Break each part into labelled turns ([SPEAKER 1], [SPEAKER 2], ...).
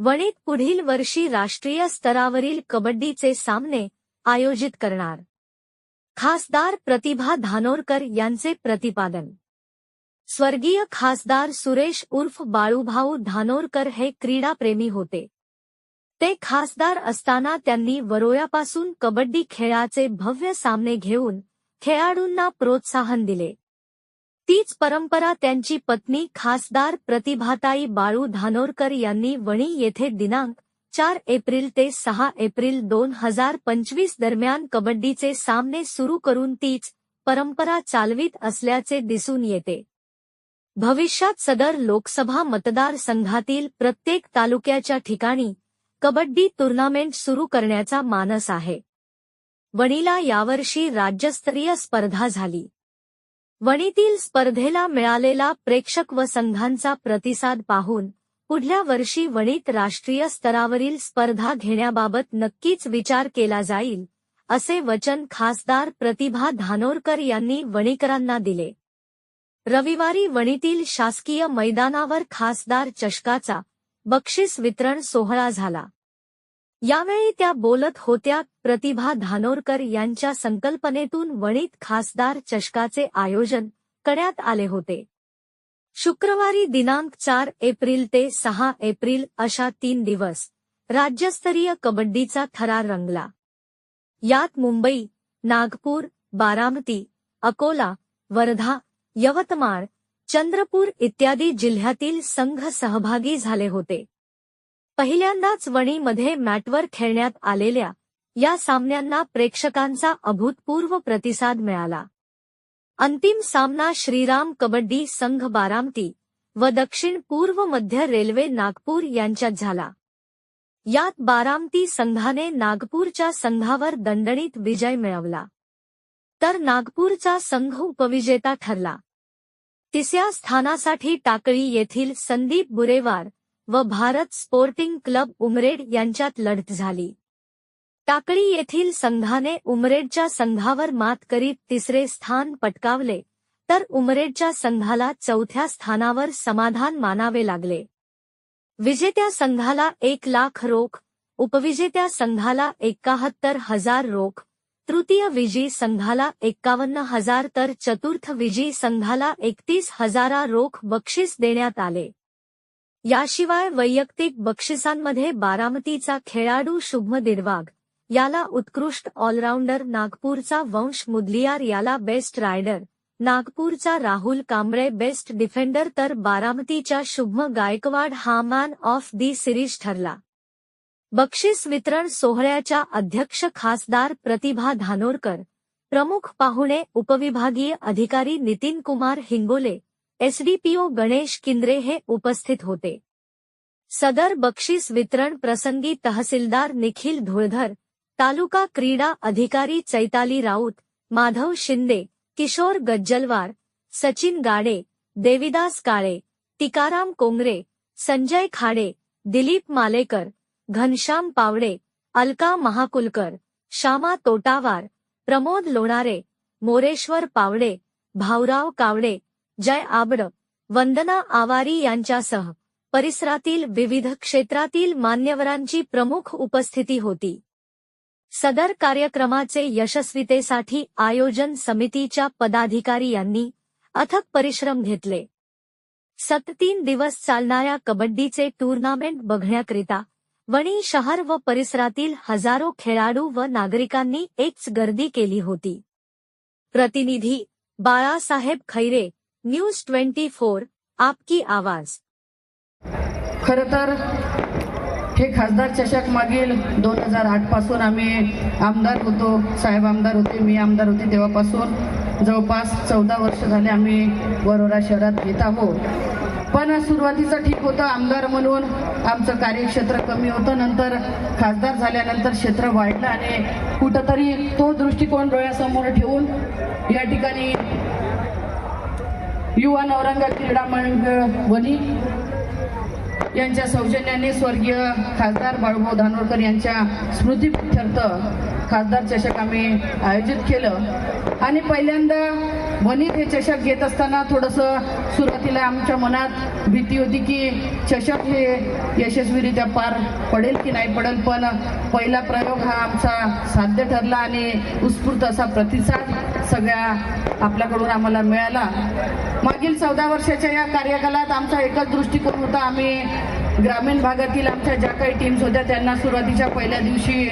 [SPEAKER 1] वणित पुढील वर्षी राष्ट्रीय स्तरावरील कबड्डीचे सामने आयोजित करणार. खासदार प्रतिभा धानोरकर यांचे प्रतिपादन. स्वर्गीय खासदार सुरेश उर्फ बाळूभाऊ धानोरकर हे क्रीडाप्रेमी होते. ते खासदार असताना त्यांनी वरोयापासून कबड्डी खेळाचे भव्य सामने घेऊन खेळाडूंना प्रोत्साहन दिले. तीच परंपरा त्यांची पत्नी खासदार प्रतिभाताई बाळू धानोरकर यांनी वणी येथे दिनांक चार एप्रिल ते सहा एप्रिल दोन हजार पंचवीस दरम्यान कबड्डीचे सामने सुरू करून तीच परंपरा चालवीत असल्याचे दिसून येते. भविष्यात सदर लोकसभा मतदारसंघातील प्रत्येक तालुक्याच्या ठिकाणी कबड्डी टुर्नामेंट सुरू करण्याचा मानस आहे. वणीला यावर्षी राज्यस्तरीय स्पर्धा झाली. वणीतील स्पर्धेला मिळालेला प्रेक्षक व संघांचा प्रतिसाद पाहून पुढल्या वर्षी वणीत राष्ट्रीय स्तरावरील स्पर्धा घेण्याबाबत नक्कीच विचार केला जाईल असे वचन खासदार प्रतिभा धानोरकर यांनी वणीकरांना दिले. रविवारी वणीतील शासकीय मैदानावर खासदार चषकाचा बक्षीस वितरण सोहळा झाला. यावेळी त्या बोलत होत्या प्रतिभा धानोरकर यांच्या संकल्पनेतून वणीत खासदार चषकाचे आयोजन करण्यात आले होते. शुक्रवारी दिनांक चार एप्रिल ते सहा एप्रिल अशा तीन दिवस राज्यस्तरीय कबड्डीचा थरार रंगला. यात मुंबई नागपूर बारामती अकोला वर्धा यवतमाळ चंद्रपूर इत्यादी जिल्ह्यातील संघ सहभागी झाले होते. पहिल्यांदाच वणीमध्ये मॅटवर खेळण्यात आलेल्या या सामन्यांना प्रेक्षकांचा अभूतपूर्व प्रतिसाद मिळाला. अंतिम सामना श्रीराम कबड्डी संघ बारामती व दक्षिण पूर्व मध्य रेल्वे नागपूर यांच्यात झाला. यात बारामती संघाने नागपूरच्या संघावर दणदणीत विजय मिळवला. तर नागपूरचा संघ उपविजेता ठरला. तिसऱ्या स्थानासाठी टाकळी येथील संदीप बुरेवार व भारत स्पोर्टिंग क्लब उमरेड यांच्यात लढत झाली. टाकळी येथील संघाने उमरेडच्या संघावर मात करीत तिसरे स्थान पटकावले तर उमरेडच्या संघाला चौथ्या स्थानावर समाधान मानावे लागले. विजेत्या संघाला एक लाख रोख उपविजेत्या संघाला एकाहत्तर हजार रोख तृतीय विजयी संघाला एक्कावन्न हजार तर चतुर्थ विजयी संघाला एकतीस हजारा रोख बक्षीस देण्यात आले. याशिवाय वैयक्तिक बक्षिसांमध्ये बारामतीचा खेळाडू शुभम दिरवाग याला उत्कृष्ट ऑलराऊंडर नागपूरचा वंश मुदलियार याला बेस्ट रायडर नागपूरचा राहुल कांबळे बेस्ट डिफेंडर तर बारामतीच्या शुभम गायकवाड हा मॅन ऑफ दी सिरीज ठरला. बक्षीस वितरण सोहळ्याच्या अध्यक्ष खासदार प्रतिभा धानोरकर प्रमुख पाहुणे उपविभागीय अधिकारी नितीन कुमार हिंगोले एसडीपीओ गणेश किंद्रे हे उपस्थित होते. सदर बक्षीस वितरण प्रसंगी तहसीलदार निखिल धुळधर, तालुका क्रीडा अधिकारी चैताली राऊत, माधव शिंदे, किशोर गज्जलवार, सचिन गाडे, देविदास काळे, टिकाराम कोंगरे, संजय खाडे, दिलीप मालेकर, घनश्याम पावडे, अलका महाकुलकर, श्यामा तोटावार, प्रमोद लोणारे, मोरेश्वर पावडे, भाऊराव कावडे जय आबड. वंदना आवारी यांच्यासह परिसरातील विविध क्षेत्रातील मान्यवरांची प्रमुख उपस्थिती होती. सदर कार्यक्रमाचे यशस्वीतेसाठी आयोजन समितीच्या पदाधिकारी यांनी अथक परिश्रम घेतले. सततीन दिवस चालणाऱ्या कबड्डीचे टूर्नामेंट बघण्याकरिता वणी शहर व परिसरातील हजारो खेळाडू व नागरिकांनी एकच गर्दी केली होती. प्रतिनिधी Balasaheb Khaire news twenty four आपकी आवाज.
[SPEAKER 2] खर तर हे खासदार चषक मागील दोन हजार आठपासून आम्ही आमदार होतो साहेब आमदार होते मी आमदार होते तेव्हापासून. जवळपास चौदा वर्ष झाले आम्ही वरोरा शहरात घेत आहोत. पण सुरुवातीचं ठीक होतं आमदार म्हणून. आमचं कार्यक्षेत्र कमी होतं नंतर खासदार झाल्यानंतर क्षेत्र वाढलं आणि कुठंतरी तो दृष्टिकोन डोळ्यासमोर ठेवून या ठिकाणी युवा नवरंग क्रीडा मंडळ वनी यांच्या सौजन्याने स्वर्गीय खासदार बाळूभाऊ धानोरकर यांच्या स्मृतीप्रित्यर्थ खासदार चषक आम्ही आयोजित केलं. आणि पहिल्यांदा वनित हे चषक घेत असताना थोडंसं सुरुवातीला आमच्या मनात भीती होती की चषक हे यशस्वीरित्या पार पडेल की नाही पडेल पण पहिला प्रयोग हा आमचा साध्य ठरला आणि उत्स्फूर्त असा प्रतिसाद सगळ्या आपल्याकडून आम्हाला मिळाला. मागील चौदा वर्षाच्या या कार्यकालात आमचा एकच दृष्टिकोन होता. आम्ही ग्रामीण भागातील आमच्या ज्या काही टीम्स होत्या त्यांना सुरुवातीच्या पहिल्या दिवशी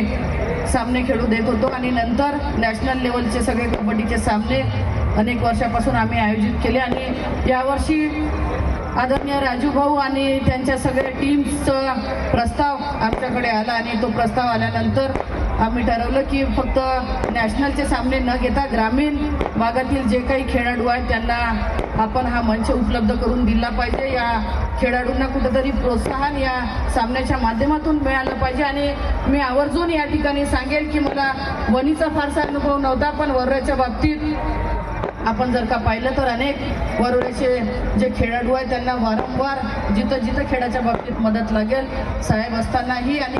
[SPEAKER 2] सामने खेळू देत होतो आणि नंतर नॅशनल लेवलचे सगळे कबड्डीचे सामने अनेक वर्षापासून आम्ही आयोजित केले आणि यावर्षी आदरणीय राजू भाऊ आणि त्यांच्या सगळ्या टीम्सचा प्रस्ताव आमच्याकडे आला आणि तो प्रस्ताव आल्यानंतर आम्ही ठरवलं की फक्त नॅशनलचे सामने न घेता ग्रामीण भागातील जे काही खेळाडू आहेत त्यांना आपण हा मंच उपलब्ध करून दिला पाहिजे. या खेळाडूंना कुठंतरी प्रोत्साहन या सामन्याच्या माध्यमातून मिळालं पाहिजे आणि मी आवर्जून या ठिकाणी सांगेल की मला वनीचा फारसा अनुभव नव्हता पण वर्राच्या बाबतीत आपण जर का पाहिलं तर अनेक वरोड्याचे जे खेळाडू आहेत त्यांना वारंवार जिथं जिथं खेळाच्या बाबतीत मदत लागेल. साहेब असतानाही आणि